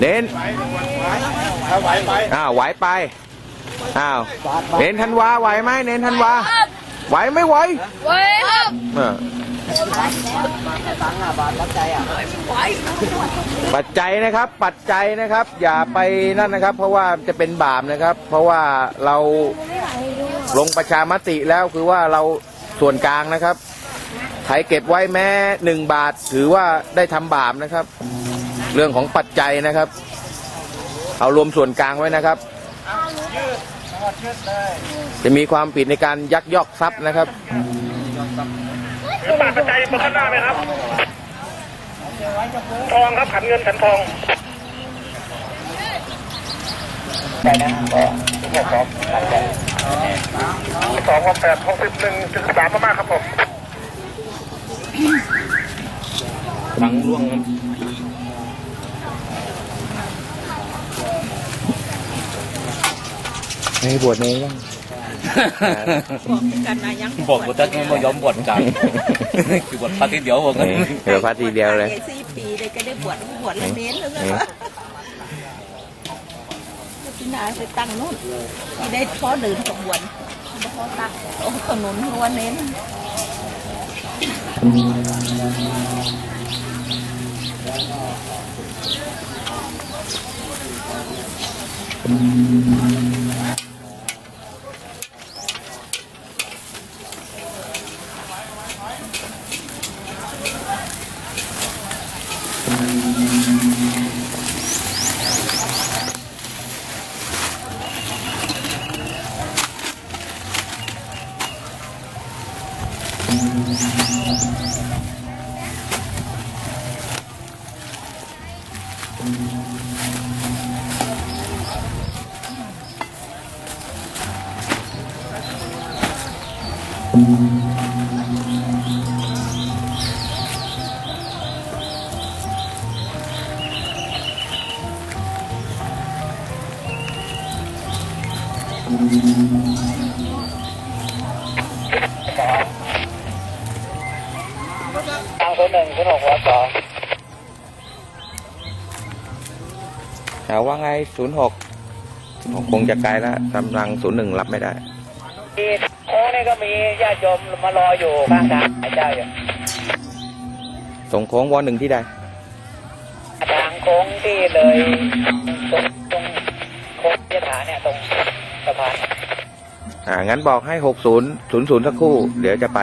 เน้นถ้าไหวไปอ้าวไหวไปอ้าวเน้นธันวาไหวไหมเน้นธันวาไหวไม่ไหวไว้ครับเออปัจจัยนะครับ ปัจจัยนะครับ อย่าไปนั่นนะครับ เพราะว่าจะเป็นบาปนะครับ เพราะว่าเราลงประชามติแล้วคือว่าเราส่วนกลางนะครับใครเก็บไว้แม้หนึ่งบาทถือว่าได้ทำบาปนะครับ เรื่องของปัจจัยนะครับ เอารวมส่วนกลางไว้นะครับ จะมีความผิดในการยักยอกทรัพย์นะครับปากปัจจัยบนข้างหน้าไหมครับ ทองครับขันเงินขันทองสองหกแปดหกสิบหนึ่งจุดสามมากๆครับผมหลังร่วง นบวชนี้บ้างบอกกูจะไม่ยอมบวชเหมือนกันคือบวชพระทีเดียวบอกกันเดี๋ยวพระทีเดียวเลยสี่ปีเลยก็ได้บวชบวชเลยเน้นเลยว่าที่นาไปตั้งนู่นที่ได้พอเดินกับบวชพอตั้งโอ้ขนุนหัวเน้น ทางคนหนึ่งคนหกวัดสองถามว่าไงศูนย์หกคงจะไกลแล้วกำลังศูนย์หนึ่งรับไม่ได้ที่โค้งนี่ก็มีญาติโยมมารออยู่ข้างทางหายใจอยู่ส่งโค้งวอหนึ่งที่ใดทางโค้งที่เลยตรงตรงโค้งยถาเนี่ยตรงสะพาน อ่างั้นบอกให้หกศูนย์ศูนย์ศูนย์สักคู่ เดี๋ยวจะไป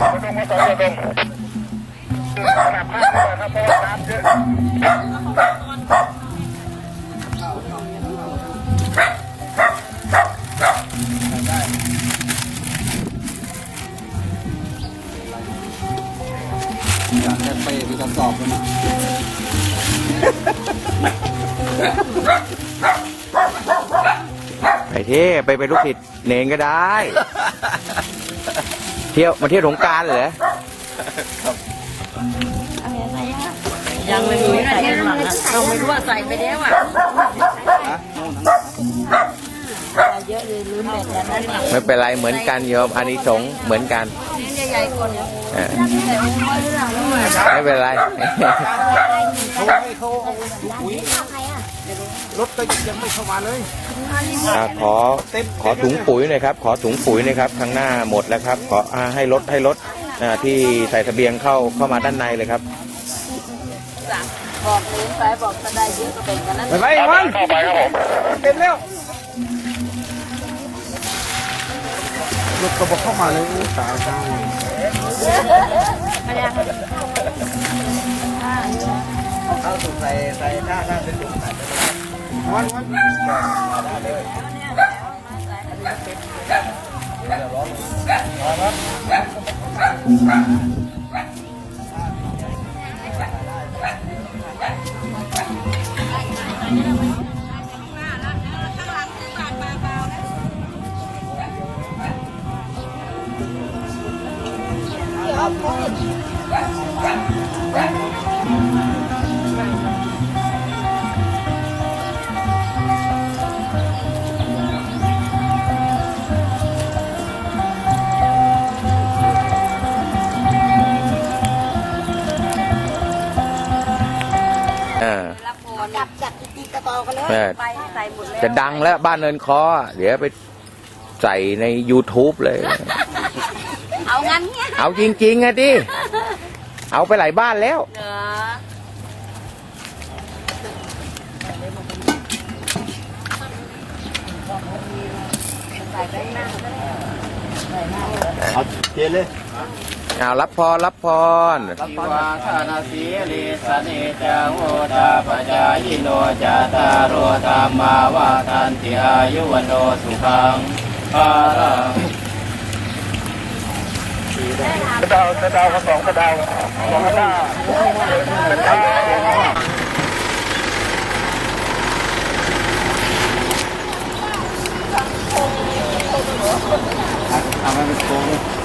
มาตรงมาสองเดือนตรงขนาดภาพเลยครับเพราะว่าน้ำเยอะ ไปทดสอบกันนะไปเที่ยวไปเป็นลูกศิษย์เนงก็ได้ เที่ยวมาเที่ยวสงกรารเหรอยังไม่รู้ใส่หลังเราไม่รู้ว่าใส่ไปแล้วอะเยอะเลยลุ้นแบบนั้นนะไม่เป็นไรเหมือนกันโยมอานิสงส์เหมือนกัน ใหญ่ๆคนเออ ไม่เป็นไรรถก็ยังไม่เข้ามาเลยอ่าขอขอถุงปุ๋ยหน่อยครับ ขอถุงปุ๋ยหน่อยครับทางหน้าหมดแล้วครับ ขออ่าให้รถให้รถอ่าที่ใส่ทะเบียนเข้าเข้ามาด้านในเลยครับบอกเลยไปบอกก็ได้เยอะก็เป็นกันนั้นไปไปมันเข้าไปครับผมเต็มแล้วรถก็บอกเข้ามาเลยโอ้ตายตา เข้าถุงใส่ใส่ถ้าถ้าเป็นถุงใส่วันวันค จะดังแล้วบ้านเนินคอ เดี๋ยวไปใส่ใน YouTube เลย เอางั้นเนี่ยเอาจริงๆอะดิ เอาไปหลายบ้านแล้ว เหรอเอาเจเลย เอารับพรรับพรทิวาธานาสีลิสเนจังโอตาปจายโนจาตารโรธรรมาวาทันติอายุวันโนสุขังภารังกระดาวกระดาวกระสองกระดาวสองกระดาวกระดาวทำให้มันโค้ง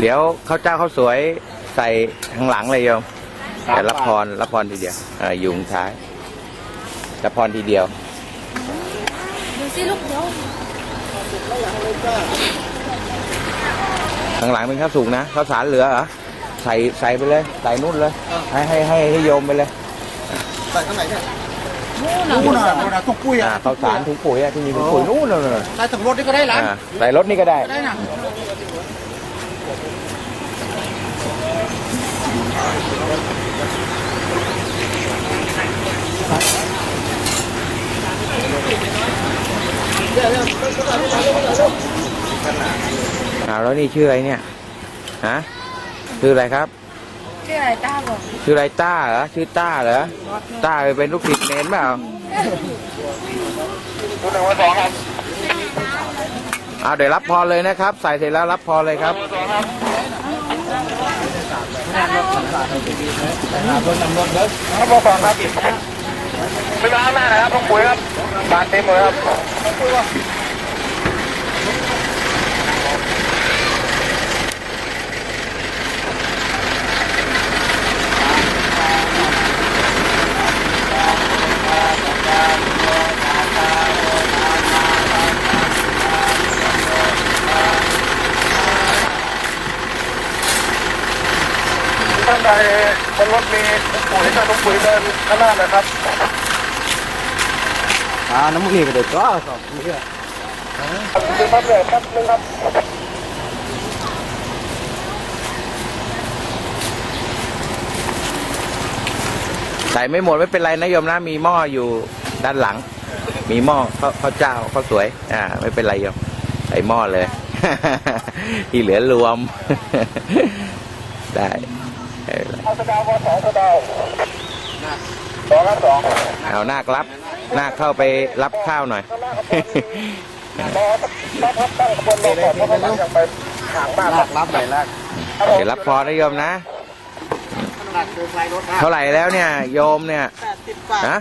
เดี๋ยวข้าวเจ้าข้าวสวยใส่ข้างหลังเลยโยมแต่รับพรรับพรทีเดียวเออยุงท้ายรับพรทีเดียวดูสิลูกเดี๋ยวข้างหลังเป็นข้าวสุกนะข้าวสารเหลือเหรอใส่ใส่ไปเลยใส่นุ่นเลยให้ให้ให้ให้โยมไปเลยใส่ข้างไหนเนี่ยนู่นน่ะนู่นน่ะทุกปุ้ยอ่าอะข้าวสารถุงปุ๋ยอะที่มีถุงปุ๋ยนู่นเลยใส่ถังรถนี่ก็ได้หลานใส่รถนี่ก็ได้ ได้น่ะ อ้าวแล้วนี่ชื่ออะไรเนี่ยฮะชื่ออะไรครับ ชื่ออะไรต้าบอกชื่ออะไรต้าเหรอชื่อต้าเหรอต้าไปเป็นลูกศิษย์เนนเปล่าตัวหนึ่งวันสองครับเอาเดี๋ยวรับพรเลยนะครับ ใส่เสร็จแล้วรับพรเลยครับ สองครับบนนำรถเด้อครับวันสองครับไปล้าหน้านะครับต้องปุ๋ยครับบานเต็มเลยครับ ท่านใดบนรถมีปุ๋ยถ้าต้องปุ๋ยเดินข้างหน้านะครับ อ่าน้ำมันนี่ก็เด็ดก็สองนี่คือครับเลยครับนึงครับใส่ไม่หมดไม่เป็นไรนะโยมนะมีหม้ออยู่ด้านหลัง มีหม้อข้าวข้าวเจ้าข้าวสวย อ่า ไม่เป็นไรโยมใส่หม้อเลย ที่เหลือรวม ได้ไม่ เป็นไรเอาสะดาวสองสะดาวสองครับสองเอานาครับนาคเข้าไปรับข้าวหน่อยรอรับรับตั้งขบวนรอก่อนเพราะว่ามันยังไปห่างมากคลารับกรับไปลากเดี๋ยวรับพรนะโยมนะลากคือไฟรถเท่าไหร่แล้วเนี่ยโยมเนี่ยแปดสิบบาทนะ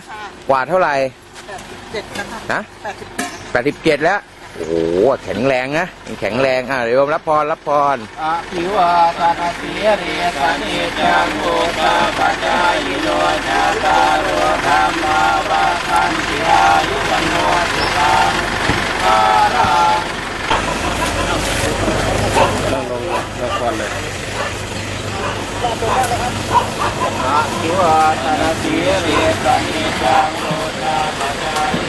กว่าเท่าไหร่เจ็ดนะครับนะแปดสิบแปดสิบเจ็ดแล้ว โอ้โหแข็งแรงนะแข็งแรงอะเดี๋ยวรับพรรับพรอภิวาทานาสีริสเนจังโอตาปจายโนจาตาโรธรรมาวาทันติอายุวันโนสุขังภารังนั่งลงละครเลยอะภิวาทานาสีริสเนจังโอตาปจาย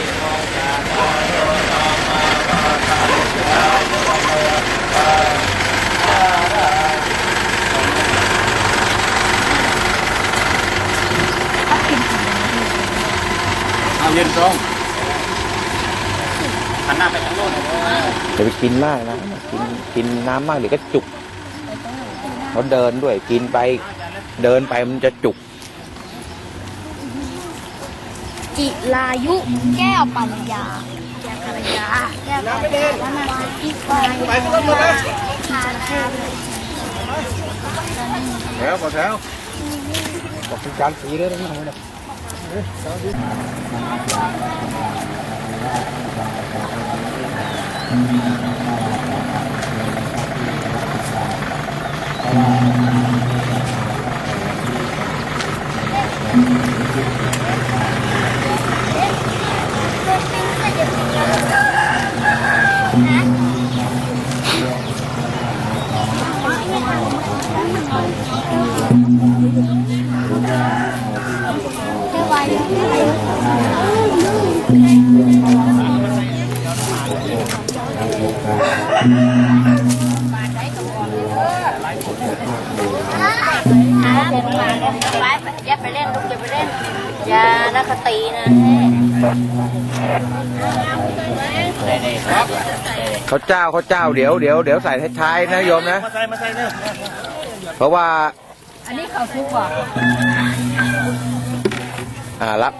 เอาเย็นตรงหันหน้าไปทางโน้นอย่าไปกินมากนะ กินกินน้ำมากเดี๋ยวก็จุกเขาเดินด้วยกินไป เดินไปมันจะจุก จิรายุแก้วปัญญา แก้วปัญญาแก้วปัญญาแล้วมาที่ไปไปขึ้นรถเลยทานข้าวแล้วขอแอย่าไปเล่นลูกอย่าไปเล่นอย่านักตีนะ เขาเจ้าเขาเจ้าเดี๋ยวเดี๋ยวเดี๋ยวใส่ท้ายๆนะโยมนะ มาใส่มาใส่เนี่ยเพราะว่า อันนี้เขาซุกบอกอ่ารับ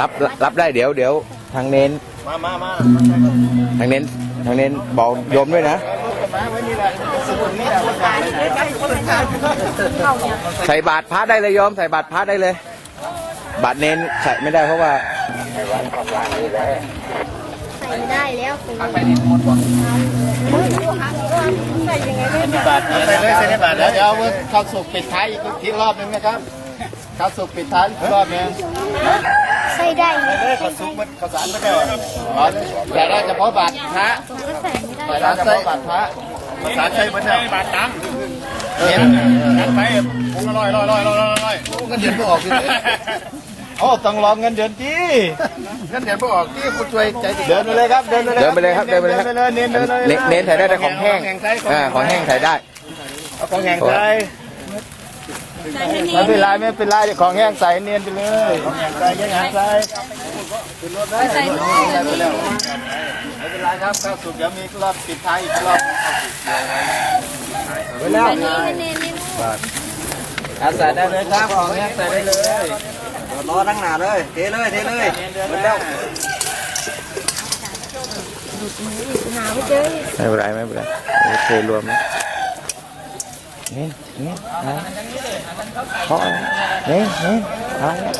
รับรับได้เดี๋ยวเดี๋ยวทางเน้นมามามาทางเน้นทางเน้นบอกโยมด้วยนะมาไว้นี่แหละสุดนี่แหละใส่บาตรพระได้เลยโยมใส่บาตรพระได้เลย บาตรเน้นใส่ไม่ได้เพราะว่า ใส่ได้แล้วคุณบาทใส่เลยใส่ในบาทแล้วเดี๋ยวเอาข้าวสุกปิดท้ายอีกทีรอบนึงนะครับข้าวสุกปิดท้ายอีกรอบนึงใส่ได้เลยเอ้ยข้าวสุกมันข้าวสารไม่ได้หรออ๋อใส่ได้เฉพาะบาทพระก็ใส่ไม่ได้ใส่ได้เฉพาะบาทพระภาษาใช้เหมือนเดิมบาทตังเห็นกันไปพุงอร่อยอร่อยอร่อยอร่อยอร่อยเงินเดือนไม่ออกเลย โอ้ต้องรอเงินเดือนที่เงินเดือนไม่ออกที่คุณช่วยใจเดินไปเลยครับเดินไปเลยเดินไปเลยครับเดินไปเลยครับเดินไปเลยเน้นเดินเลยเน้นเน้นใส่ได้แต่ของแห้งอ่าของแห้งใส่ได้เอาของแห้งใส่ไม่เป็นไรไม่เป็นไรเดี๋ยวของแห้งใส่เนียนไปเลยของแห้งใส่ยังไงใส่ขึ้นรถได้ใส่ไปแล้วไม่เป็นไรครับข้าวสุกเดี๋ยวมีรอบปิดท้ายอีกรอบไปแล้วอาใส่ได้เลยครับของแห้งใส่ได้เลย รอตั้งนานเลย เทเลยเทเลยหมดแล้ว nào hết chứ ไม่เป็นไรไม่เป็นไรโอเครวมนะเน้นเน้นเอาเคาะนะเน้นเน้นเอาละ